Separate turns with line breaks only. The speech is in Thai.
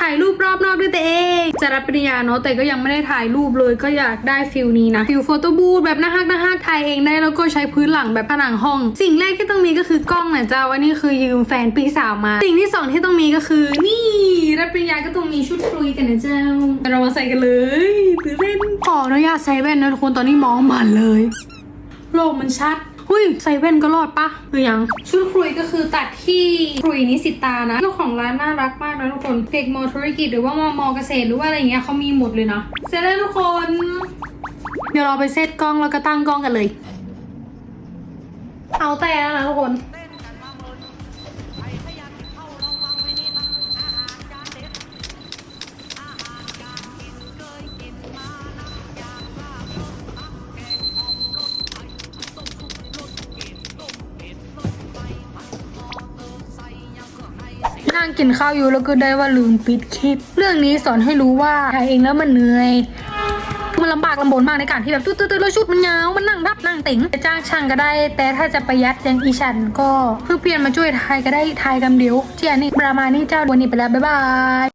ถ่ายรูปรอบนอกด้วยตัวเองจะรับปริญญาเนาะแต่ก็ยังไม่ได้ถ่ายรูปเลยก็อยากได้ฟิลนี้นะฟิลโฟโต้บูธแบบน่าฮักน่าฮักถ่ายเองได้แล้วก็ใช้พื้นหลังแบบผนังห้อง สิ่งแรกที่ต้องมีก็คือกล้องนะเจ้าอันนี้คือยืมแฟนปีสาวมา สิ่งที่สองที่ต้องมีก็คือ นี่รับปริญญาก็ต้องมีชุดคุยกันนะเจ้าเรามาใส่กันเลยตื่นเต้นขออนุญาตใส่แว่นนะทุกคนตอนนี้มองมันเลยโลกมันชัด หุ้ยไซเว่นก็รอดปะหรือยัง ชุดครุยก็คือตัดที่ครุยนิสิตานะเจ้าของร้านน่ารักมากนะทุกคนเด็กมอธุรกิจหรือว่ามอมอเกษตรหรือว่าอะไรเงี้ยเขามีหมดเลยนะเสร็จแล้วทุกคน เดี๋ยวเราไปเซตกล้องแล้วก็ตั้งกล้องกันเลย เอาแต่แล้วนะทุกคน นั่งกินข้าวอยู่แล้วก็ได้ว่าลืมปิดคลิป เรื่องนี้สอนให้รู้ว่าถ่ายเองแล้วมันเหนื่อยมันลำบากลำบนมากในการที่แบบตื้อๆแล้วชุดมันยาวมันนั่งรับนั่งเต็งจะจ้างช่างก็ได้ แต่ถ้าจะประหยัดอย่างอีฉันก็เพื่อเปลี่ยนมาช่วยทายก็ได้ทายกันเดียวที่อันนี้ประมาณนี้เจ้าวันนี้ไปแล้วบ๊ายบาย